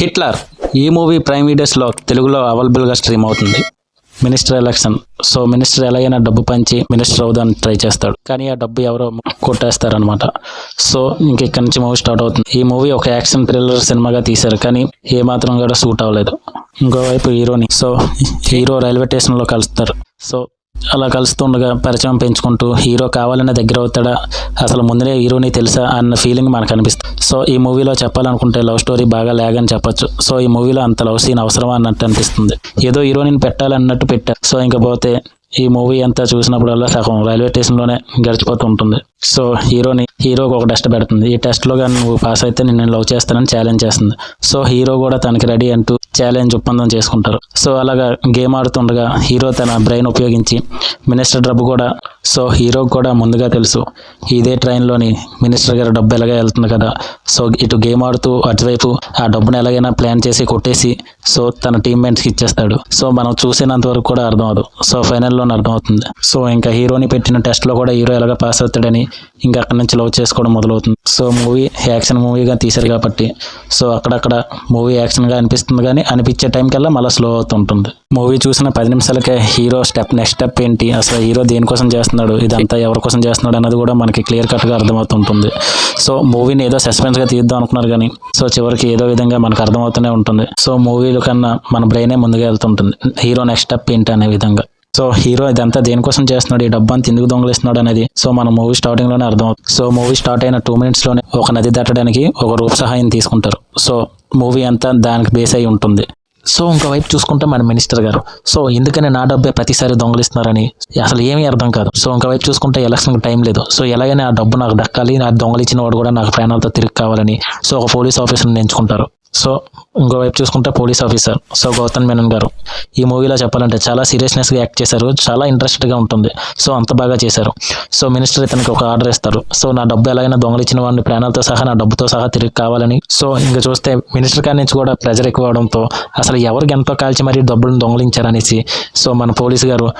Hitler ఈ movie prime వీడియోస్లో తెలుగులో అవైలబుల్గా స్ట్రీమ్ అవుతుంది. Minister election. సో మినిస్టర్ ఎలాగైనా డబ్బు పంచి మినిస్టర్ అవుదాన్ని ట్రై చేస్తాడు. కానీ ఆ డబ్బు ఎవరో కొట్టేస్తారనమాట సో ఇంక ఇక్కడ నుంచి మూవీ స్టార్ట్ అవుతుంది. ఈ మూవీ ఒక యాక్షన్ థ్రిల్లర్ సినిమాగా తీశారు. కానీ ఏ మాత్రం కూడా సూట్ అవ్వలేదు. ఇంకోవైపు హీరోని. సో హీరో రైల్వే స్టేషన్లో కలుస్తారు. సో అలా కలుస్తుండగా పరిచయం పెంచుకుంటూ హీరో కావాలనే దగ్గర అవుతాడా? అసలు ముందే హీరోని తెలుసా అన్న ఫీలింగ్ మనకు అనిపిస్తుంది. సో ఈ మూవీలో చెప్పాలనుకుంటే లవ్ స్టోరీ బాగా లేగని చెప్పొచ్చు. సో ఈ మూవీలో అంత లవ్ సీన్ అవసరమా అన్నట్టు అనిపిస్తుంది. ఏదో హీరోని పెట్టాలన్నట్టు పెట్టారు సో ఇంకపోతే ఈ మూవీ అంతా చూసినప్పుడల్లా సగం రైల్వే స్టేషన్లోనే గడిచిపోతూ ఉంటుంది. సో హీరోని హీరోకి ఒక టెస్ట్ పెడుతుంది. ఈ టెస్ట్లో కానీ నువ్వు పాస్ అయితే నేను లవ్ చేస్తానని ఛాలెంజ్ చేస్తుంది. సో హీరో కూడా తనకి రెడీ అంటూ ఛాలెంజ్ ఒప్పందం చేసుకుంటారు. సో అలాగా గేమ్ ఆడుతుండగా హీరో తన బ్రెయిన్ ఉపయోగించి మినిస్టర్ డబ్బు కూడా సో హీరోకి కూడా ముందుగా తెలుసు. ఇదే ట్రైన్లోని మినిస్టర్ గారి డబ్బు ఎలాగే వెళ్తుంది కదా. సో ఇటు గేమ్ ఆడుతూ అటువైపు ఆ డబ్బును ఎలాగైనా ప్లాన్ చేసి కొట్టేసి సో తన టీమ్మేట్స్కి ఇచ్చేస్తాడు. సో మనం చూసినంత వరకు కూడా అర్థం అవదు సో ఫైనల్లోనే అర్థమవుతుంది సో ఇంకా హీరోని పెట్టిన టెస్ట్లో కూడా హీరో ఎలాగ పాస్ అవుతాడని ఇంకా అక్కడి నుంచి లవ్ చేసుకోవడం మొదలవుతుంది. సో మూవీ యాక్షన్ మూవీగా తీశారు కాబట్టి సో అక్కడక్కడ మూవీ యాక్షన్గా అనిపిస్తుంది కానీ అనిపించే టైం కల్లా మళ్ళీ స్లో అవుతుంటుంది. మూవీ చూసిన పది నిమిషాలకే హీరో స్టెప్ నెక్స్ట్ స్టెప్ ఏంటి? అసలు హీరో దేనికోసం చేస్తున్నాడు? ఇదంతా ఎవరి కోసం చేస్తున్నాడు అన్నది కూడా మనకి క్లియర్ కట్గా అర్థమవుతుంటుంది. సో మూవీని ఏదో సస్పెన్స్గా తీద్దాం అనుకున్నారు కానీ సో చివరికి ఏదో విధంగా మనకు అర్థమవుతూనే ఉంటుంది. సో మూవీల కన్నా మన బ్రెయినే ముందుగా వెళ్తుంటుంది. హీరో నెక్స్ట్ స్టెప్ ఏంటి అనే విధంగా. సో హీరో ఇదంతా దేనికోసం చేస్తున్నాడు? ఈ డబ్బు అంతా ఎందుకు దొంగలిస్తున్నాడు అనేది సో మన మూవీ స్టార్టింగ్లోనే అర్థం అవుతుంది సో మూవీ స్టార్ట్ అయిన టూ మినిట్స్లోనే ఒక నది దాటడానికి ఒక రూప్ సహాయం తీసుకుంటారు. సో మూవీ అంతా దానికి బేస్ అయి ఉంటుంది. సో ఇంకోవైపు చూసుకుంటే మన మినిస్టర్ గారు సో ఎందుకని నా డబ్బే ప్రతిసారి దొంగలిస్తున్నారని అసలు ఏమీ అర్థం కాదు. సో ఇంకోవైపు చూసుకుంటే ఎలక్షన్కి టైం లేదు. సో ఎలాగైనా ఆ డబ్బు నాకు దక్కాలి నా దొంగలిచ్చిన వాడు కూడా నాకు ప్రాణాలతో తిరిగి కావాలని సో ఒక పోలీస్ ఆఫీసర్ని ఎంచుకుంటారు. సో ఇంకోవైపు చూసుకుంటే police officer. So Gautham Menon garu ఈ మూవీలో చెప్పాలంటే చాలా సీరియస్నెస్గా యాక్ట్ చేశారు. చాలా ఇంట్రెస్ట్గా ఉంటుంది. సో అంత బాగా చేశారు. సో మినిస్టర్ ఇతనికి ఒక ఆర్డర్ ఇస్తారు. సో నా డబ్బు ఎలాగైనా దొంగలిచ్చిన వాడిని ప్రాణాలతో సహా నా డబ్బుతో సహా తిరిగి కావాలని. సో ఇంకా చూస్తే మినిస్టర్ గారి నుంచి కూడా ప్రెజర్ ఎక్కువ అవడంతో అసలు ఎవరికి ఎంతో కాల్చి మరీ డబ్బులను దొంగలించారనేసి సో మన పోలీస్ గారు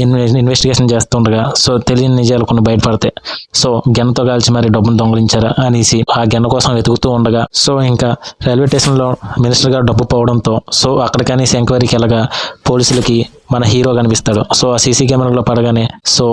ఇన్వెస్టిగేషన్ చేస్తుండగా సో తెలియని నిజాలు కొన్ని బయటపడతాయి సో గెన్నతో కాల్చి మరీ డబ్బును దొంగలించారా అనేసి ఆ గెన్న కోసం వెతుకుతూ ఉండగా సో ఇంకా రైల్వే స్టేషన్లో మినిస్టర్ గారు డబ్బు పోవడంతో సో అక్కడికనేసి ఎంక్వైరీకి వెళ్ళగా పోలీసులకి మన హీరో కనిపిస్తాడు. సో ఆ సీసీ కెమెరాలో పడగానే సో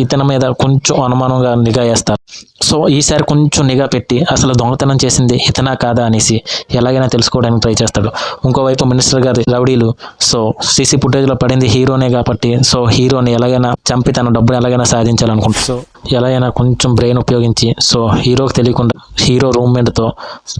ఇతని మీద కొంచెం అనుమానంగా నిఘా వేస్తారు. సో ఈసారి కొంచెం నిఘా పెట్టి అసలు దొంగతనం చేసింది ఇతనా కాదా అనేసి ఎలాగైనా తెలుసుకోవడానికి ట్రై చేస్తాడు. ఇంకోవైపు మినిస్టర్ గారి రౌడీలు సో సీసీ ఫుటేజ్లో పడింది హీరోనే కాబట్టి సో హీరోని ఎలాగైనా చంపి తన డబ్బును ఎలాగైనా సాధించాలనుకుంటారు సో ఎలాగైనా కొంచెం బ్రెయిన్ ఉపయోగించి సో హీరోకి తెలియకుండా హీరో రూమ్మేట్తో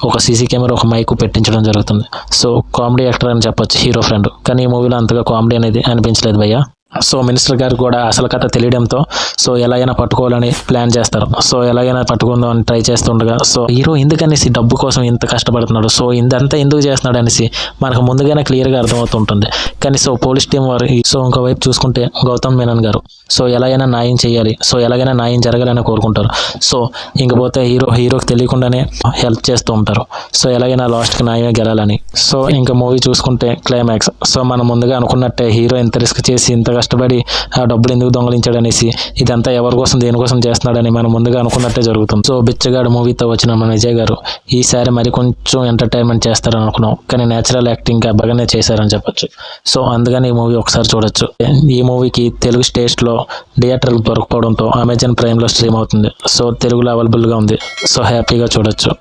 ఒక సీసీ కెమెరా ఒక మైక్ పెట్టించడం జరుగుతుంది. సో కామెడీ యాక్టర్ అని చెప్పొచ్చు హీరో ఫ్రెండ్. కానీ ఈ మూవీలో అంతగా కామెడీ అనేది అనిపించలేదు భయ్య. సో మినిస్టర్ గారు కూడా అసలు కథ తెలియడంతో సో ఎలాగైనా పట్టుకోవాలని ప్లాన్ చేస్తారు. సో ఎలాగైనా పట్టుకుందాం అని ట్రై చేస్తుండగా సో హీరో ఎందుకనేసి డబ్బు కోసం ఇంత కష్టపడుతున్నాడు? సో ఇందంతా ఎందుకు చేస్తున్నాడు అనేసి మనకు ముందుగానే క్లియర్గా అర్థమవుతుంటుంది. కానీ సో పోలీస్ టీం వారు సో ఇంకోవైపు చూసుకుంటే గౌతమ్ మేనన్ గారు సో ఎలాగైనా న్యాయం చేయాలి. సో ఎలాగైనా న్యాయం జరగాలని కోరుకుంటారు. సో ఇంకపోతే హీరో హీరోకి తెలియకుండానే హెల్ప్ చేస్తూ ఉంటారు. సో ఎలాగైనా లాస్ట్కి న్యాయమే గెలాలని. సో ఇంకా మూవీ చూసుకుంటే క్లైమాక్స్. సో మనం ముందుగా అనుకున్నట్టే హీరో ఇంత రిస్క్ చేసి ఇంత కష్టపడి ఆ డబ్బులు ఎందుకు దొంగలించాడనేసి ఇదంతా ఎవరి కోసం దేనికోసం చేస్తున్నాడని మనం ముందుగా అనుకున్నట్టే జరుగుతుంది సో బిచ్చగాడు మూవీతో వచ్చిన మన విజయ్ గారు ఈసారి మరి కొంచెం ఎంటర్టైన్మెంట్ చేస్తారని అనుకున్నాం కానీ నేచురల్ యాక్టింగ్ బాగానే చేశారని చెప్పొచ్చు. సో అందుకని ఈ మూవీ ఒకసారి చూడొచ్చు. ఈ మూవీకి తెలుగు స్టేట్స్లో థియేటర్ దొరకపోవడంతో అమెజాన్ ప్రైమ్లో స్ట్రీమ్ అవుతుంది. సో తెలుగులో అవైలబుల్గా ఉంది. సో హ్యాపీగా చూడొచ్చు.